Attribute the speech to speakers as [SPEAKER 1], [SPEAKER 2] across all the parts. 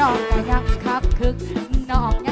[SPEAKER 1] น้องก็ยักคับคึกน้อง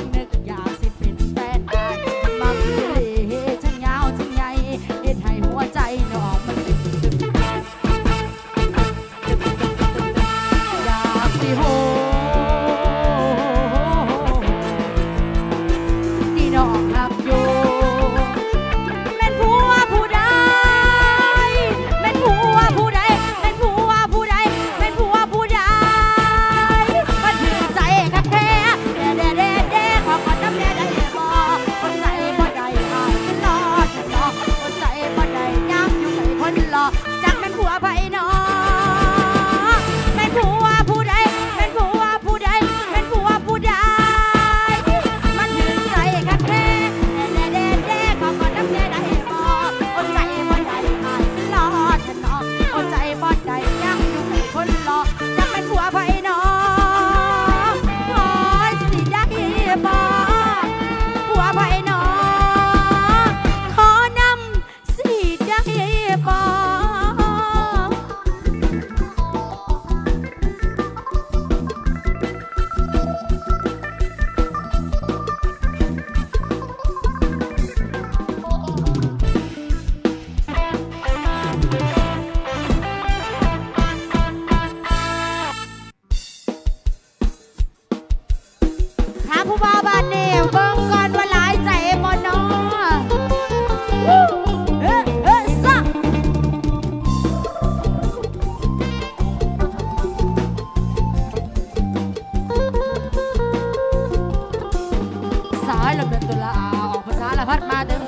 [SPEAKER 1] อยลมเดินตุลาออกภาษาละพัดมาถึง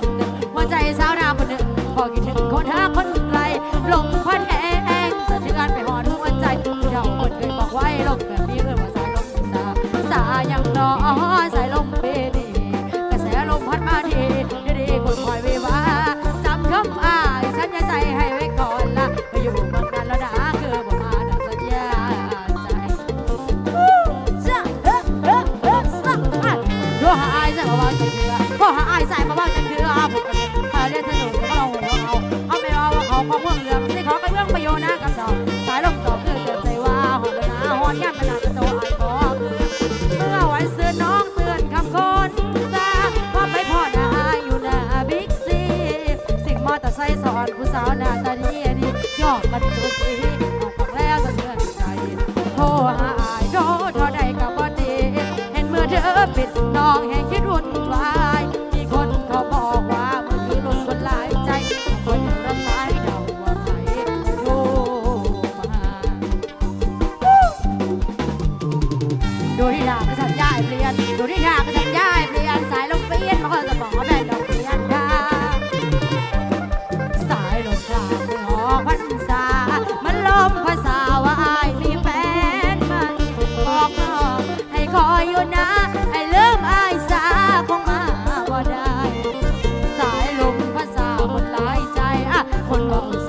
[SPEAKER 1] หัวใจสาวนาคนหนึ่งพอคิดถึงคนหาคนไกลลงควันแองสะเทือนไปหอนหัวใจเจ้าคนเคยบอกไว้ลมแบบนี้เรื่องภาษาลมสาสายังนอ อนผู้สาวหน้าตาดีอันนี้ยอดมันจุดีเอาฟังแล้วสะเทือนใจโทรหาอายโทรเท่ได้กับ่ดีเห็นเมื่อเธอปิดน้องแห่งคิดวุ่นวายมีคนเขาบอกว่ามึงคือรุ่คนหลายใจคนรักสายเดาว่าใครโทรมาโดยที่ด่าประสัญญาเปลี่ยน Oh.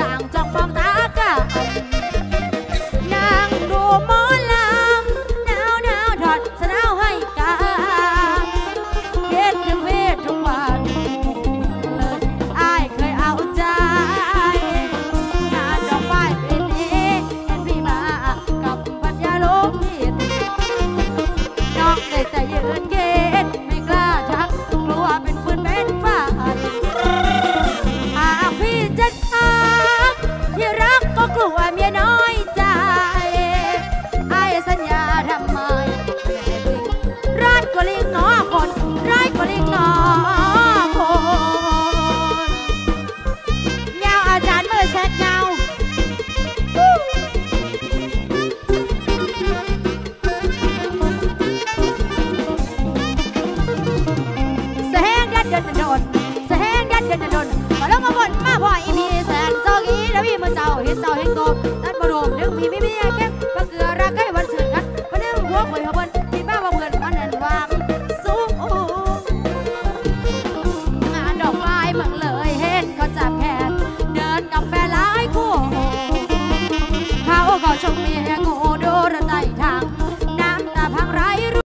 [SPEAKER 1] ต่างจองมองตากันนั่งดูหมอลำหนาวหนาวดอดสนาวให้กาเฮ็ดเวททุกวันเลยอายเคยเอาใจงานดอกไม้เป็นเองเห็นพี่มากับปัญญาลมผิดนองได้แต่ยืน อีมีแสนโซกี้แล้วพี่มาเจ้าเฮ็ดเจ้าแห่งกบตัดบรมนึงมีไม่มีแค่ปัก